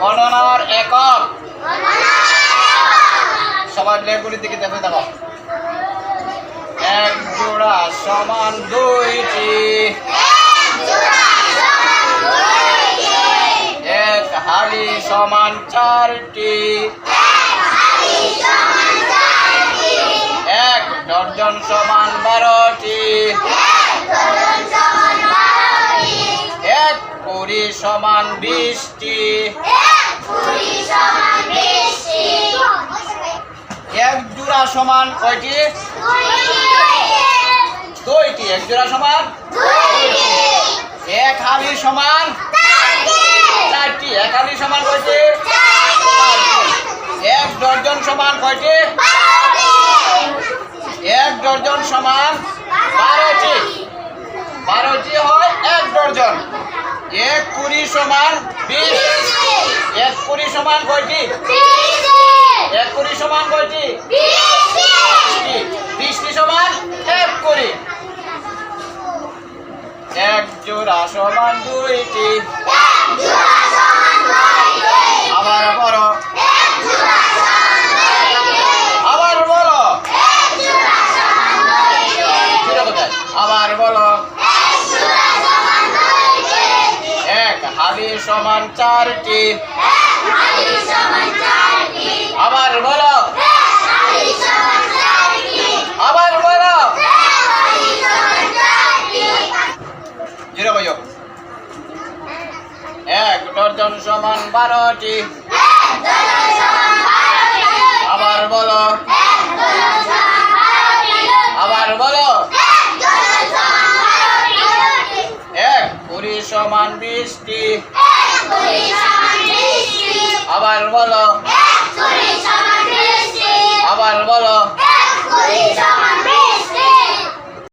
গণনার একক। সবার লেগুলির দিকে দেখে দেখো। এক জোড়া সমান দুইটি। এক হাড়ি সমান চারটি। এক ডর্জন সমান বারোটি। এক কুড়ি সমান বিশটি। এক জোড়া সমান কয়টি? দুইটি। এক জোড়া সমান? এক হাড়ি সমান? চারটি। এক হাড়ি সমান কয়টি? এক ডর্জন সমান কয়টি? এক ডর্জন সমান বারোটি। বারোটি হয় এক ডর্জন এক কুড়ি সমান বিশ। কুড়ি সমান কয়টি? এক কুড়ি সমান কয়টি? বিশটি সমান এক কুড়ি। এক জোড়া সমান দুইটি। আবার বড় আবার বলো। ফিরে কোথায়? আবার বলো। এক হাড়ি সমান চারটি। আবার বলো। আবার বলো। জিরো এক ডর্জন সমান বারোটি। আবার বলো। আবার বলো। এক কুড়ি সমান বিশটি। আবার বলো। আবার বলো।